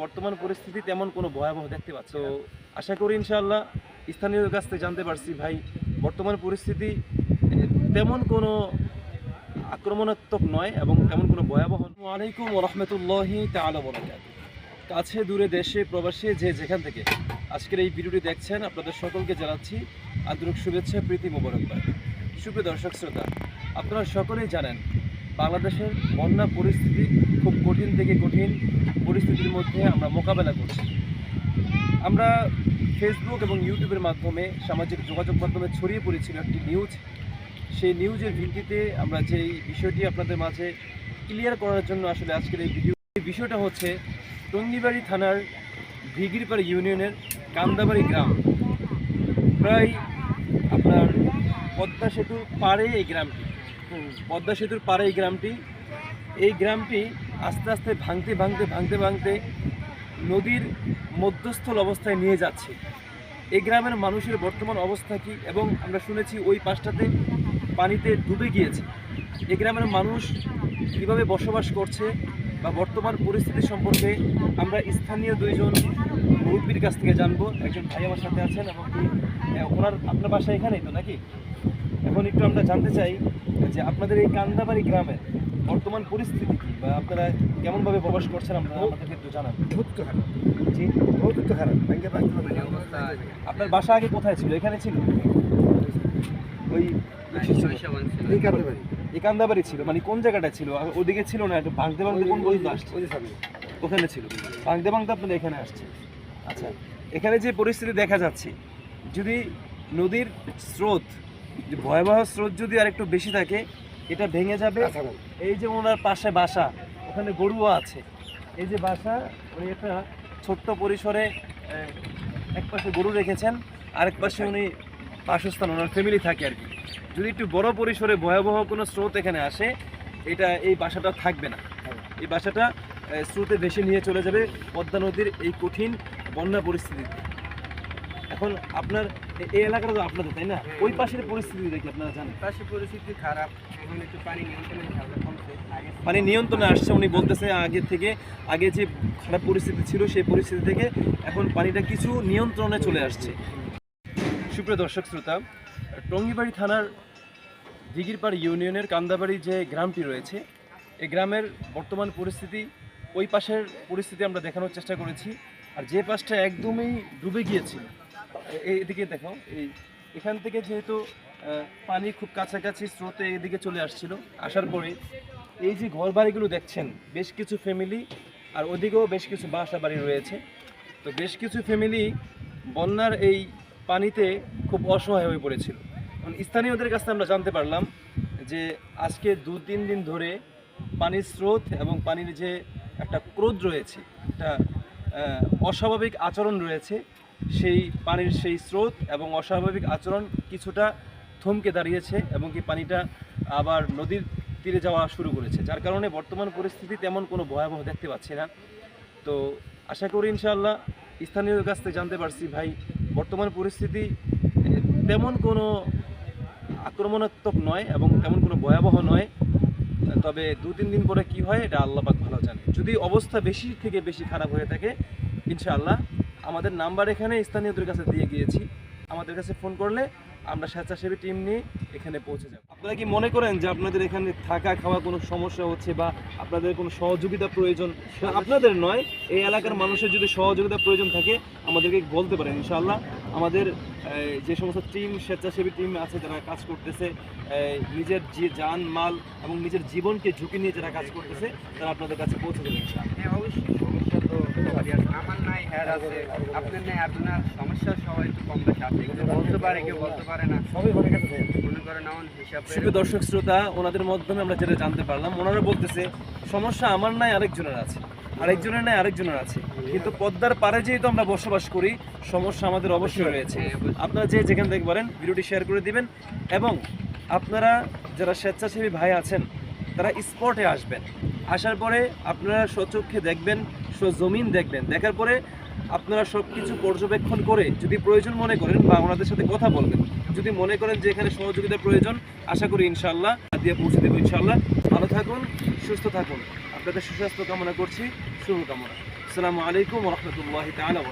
বর্তমান পরিস্থিতি তেমন কোনো ভয়াবহ দেখতে পাচ্ছি আশা করি ইনশাআল্লাহ স্থানীয়দের কাছ থেকে জানতে পারছি, ভাই, বর্তমান পরিস্থিতি তেমন কোনো আক্রমণাত্মক নয় এবং তেমন কোনো ভয়াবহ। আলাইকুম রহমতুল্লাহি তাআলা বরাকাত কাছে, দূরে, দেশে, প্রবাসী, যে যেখান থেকে আজকের এই ভিডিওটি দেখছেন, আপনাদের সকলকে জানাচ্ছি আন্তরিক শুভেচ্ছা, প্রীতি, মোবারকবাদ। সুপ্রিয় দর্শক, শ্রোতা, আপনারা সকলেই জানেন বাংলাদেশের বন্যা পরিস্থিতি খুব কঠিন থেকে কঠিন পরিস্থিতির মধ্যে আমরা মোকাবেলা করছি। আমরা ফেসবুক এবং ইউটিউবের মাধ্যমে সামাজিক যোগাযোগ মাধ্যমে ছড়িয়ে পড়েছিল একটি নিউজ সেই নিউজের ভিত্তিতে আমরা যেই বিষয়টি আপনাদের মাঝে ক্লিয়ার করার জন্য আসলে আজকের এই ভিডিও বিষয়টা হচ্ছে টঙ্গিবাড়ি থানার ভিগিরপাড় ইউনিয়নের কান্দাবাড়ি গ্রাম। প্রায় আপনার পদ্মা সেতুর পাড়ে এই গ্রামটি। পদ্মা সেতুর পাড়ে এই গ্রামটি। এই গ্রামটি আস্তে আস্তে ভাঙতে ভাঙতে ভাঙতে ভাঙতে নদীর মধ্যস্থল অবস্থায় নিয়ে যাচ্ছে। এই গ্রামের মানুষের বর্তমান অবস্থা কি এবং আমরা শুনেছি ওই পাশটাতে পানিতে ডুবে গিয়েছে। এই গ্রামের মানুষ কীভাবে বসবাস করছে বা বর্তমান পরিস্থিতি সম্পর্কে আমরা স্থানীয় দুইজন মুরব্বীর কাছ থেকে জানব। একজন ভাই আমার সাথে আছেন এবং ওনার আপনার বাসা এখানেই তো নাকি? এখন একটু আমরা জানতে চাই যে আপনাদের এই কান্দাবাড়ি গ্রামের বর্তমান পরিস্থিতি কি বা আপনারা কেমনভাবে প্রবাস করছেন আমরা আমাদেরকে একটু জানান। বহুত খারাপ জি বহুত খারাপ আপনার বাসা আগে কোথায় ছিল? এখানে ছিল? ওই এই বাড়ি এই কান্দাবাড়ি ছিল? মানে কোন জায়গাটা ছিল? আর ওদিকে ছিল না? একটু ভাঙতে ভাঙতে কোন পর্যন্ত আসছে? ওখানে ছিল। ভাঙতে ভাঙতে আপনারা এখানে আসছে। আচ্ছা এখানে যে পরিস্থিতি দেখা যাচ্ছে যদি নদীর স্রোত যে ভয়াবহ স্রোত যদি আর একটু বেশি থাকে এটা ভেঙে যাবে। আচ্ছা এই যে ওনার পাশে বাসা ওখানে গরুও আছে। এই যে বাসা উনি একটা ছোট্ট পরিসরে এক পাশে গরু রেখেছেন আরেক পাশে উনি বাসস্থান ওনার ফ্যামিলি থাকে আর কি। যদি একটু বড় পরিসরে ভয়াবহ কোনো স্রোত এখানে আসে এটা এই বাসাটা থাকবে না। এই বাসাটা স্রোতে ভেসে নিয়ে চলে যাবে পদ্মা নদীর এই কঠিন বন্যা পরিস্থিতিতে। এখন আপনার এই এলাকাটা তো আপনাদের তাই না? ওই পাশের পরিস্থিতি দেখি আপনারা জানেন? পাশে পরিস্থিতি খারাপ এখন একটু পানি নিয়ন্ত্রণে মানে আসছে উনি বলতেছে আগে থেকে আগে যে খারাপ পরিস্থিতি ছিল সেই পরিস্থিতি থেকে এখন পানিটা কিছু নিয়ন্ত্রণে চলে আসছে। সুপ্রিয় দর্শক শ্রোতা টঙ্গিবাড়ি থানার দিঘিরপাড় ইউনিয়নের কান্দাবাড়ি যে গ্রামটি রয়েছে এই গ্রামের বর্তমান পরিস্থিতি ওই পাশের পরিস্থিতি আমরা দেখানোর চেষ্টা করেছি। আর যে পাশটা একদমই ডুবে গিয়েছিল এদিকে দেখো এই এখান থেকে যেহেতু পানি খুব কাছাকাছি স্রোতে এদিকে চলে আসছিল, আসার পরে এই যে ঘর বাড়িগুলো দেখছেন, বেশ কিছু ফ্যামিলি আর ওদিকেও বেশ কিছু বাসা বাড়ি রয়েছে। তো বেশ কিছু ফ্যামিলি বন্যার এই পানিতে খুব অসহায় হয়ে পড়েছিল। স্থানীয়দের কাছে আমরা জানতে পারলাম যে আজকে দু তিন দিন ধরে পানির স্রোত এবং পানির যে একটা ক্রোধ রয়েছে, একটা অস্বাভাবিক আচরণ রয়েছে সেই পানির সেই স্রোত এবং অস্বাভাবিক আচরণ কিছুটা থমকে দাঁড়িয়েছে এবং কি পানিটা আবার নদীর তীরে যাওয়া শুরু করেছে, যার কারণে বর্তমান পরিস্থিতি তেমন কোনো ভয়াবহ দেখতে পাচ্ছি না। তো আশা করি ইনশাআল্লাহ স্থানীয় কাছ থেকে জানতে পারছি, ভাই, বর্তমান পরিস্থিতি তেমন কোনো আক্রমণাত্মক নয় এবং তেমন কোনো ভয়াবহ নয়। তবে দু তিন দিন পরে কি হয়, এটা আল্লাহ পাক ভালো জানে। যদি অবস্থা বেশি থেকে বেশি খারাপ হয়ে থাকে, ইনশাআল্লাহ আমাদের নাম্বার এখানে স্থানীয়দের কাছে দিয়ে গিয়েছি। আমাদের কাছে ফোন করলে আমরা স্বেচ্ছাসেবী টিম নিয়ে এখানে পৌঁছে যাব। আপনারা কি মনে করেন যে আপনাদের এখানে থাকা খাওয়া কোনো সমস্যা হচ্ছে বা আপনাদের কোনো সহযোগিতা প্রয়োজন? আপনাদের নয় এই এলাকার মানুষের যদি সহযোগিতা প্রয়োজন থাকে আমাদেরকে বলতে পারেন ইনশাআল্লাহ। আমাদের যে সমস্ত টিম স্বেচ্ছাসেবী টিম আছে যারা কাজ করতেছে নিজের যে যান মাল এবং নিজের জীবনকে ঝুঁকি নিয়ে যারা কাজ করতেছে তারা আপনাদের কাছে পৌঁছে দেবে ইনশাআল্লাহ। হ্যাঁ অবশ্যই সমস্যা তো সবারই আছে। আপনার নাই আপনার সমস্যা সবাই একটু কম বেশি আছে। কেউ বলতে পারে কেউ বলতে পারে না। সবই মনে কাছে মনে করেন এমন হিসাবে সুপ্রিয় দর্শক শ্রোতা ওনাদের মাধ্যমে আমরা যেটা জানতে পারলাম ওনারা বলতেছে সমস্যা আমার নাই আরেকজনের আছে। আরেকজনের নাই আরেকজনের আছে। কিন্তু পদ্মার পারে যেহেতু আমরা বসবাস করি সমস্যা আমাদের অবশ্যই রয়েছে। আপনারা যে যেখান থেকে পারেন ভিডিওটি শেয়ার করে দিবেন এবং আপনারা যারা স্বেচ্ছাসেবী ভাই আছেন তারা স্পটে আসবেন। আসার পরে আপনারা স্বচক্ষে দেখবেন জমিন দেখবেন। দেখার পরে আপনারা সব কিছু পর্যবেক্ষণ করে যদি প্রয়োজন মনে করেন বা ওনাদের সাথে কথা বলবেন, যদি মনে করেন যে এখানে সহযোগিতা প্রয়োজন, আশা করি ইনশাল্লাহ দিয়ে পৌঁছে দেবো ইনশাল্লাহ ভালো থাকুন, সুস্থ থাকুন। আপনাদের সুস্বাস্থ্য কামনা করছি, শুভকামনা। আসসালামু আলাইকুম রহমতুল্লাহ তালা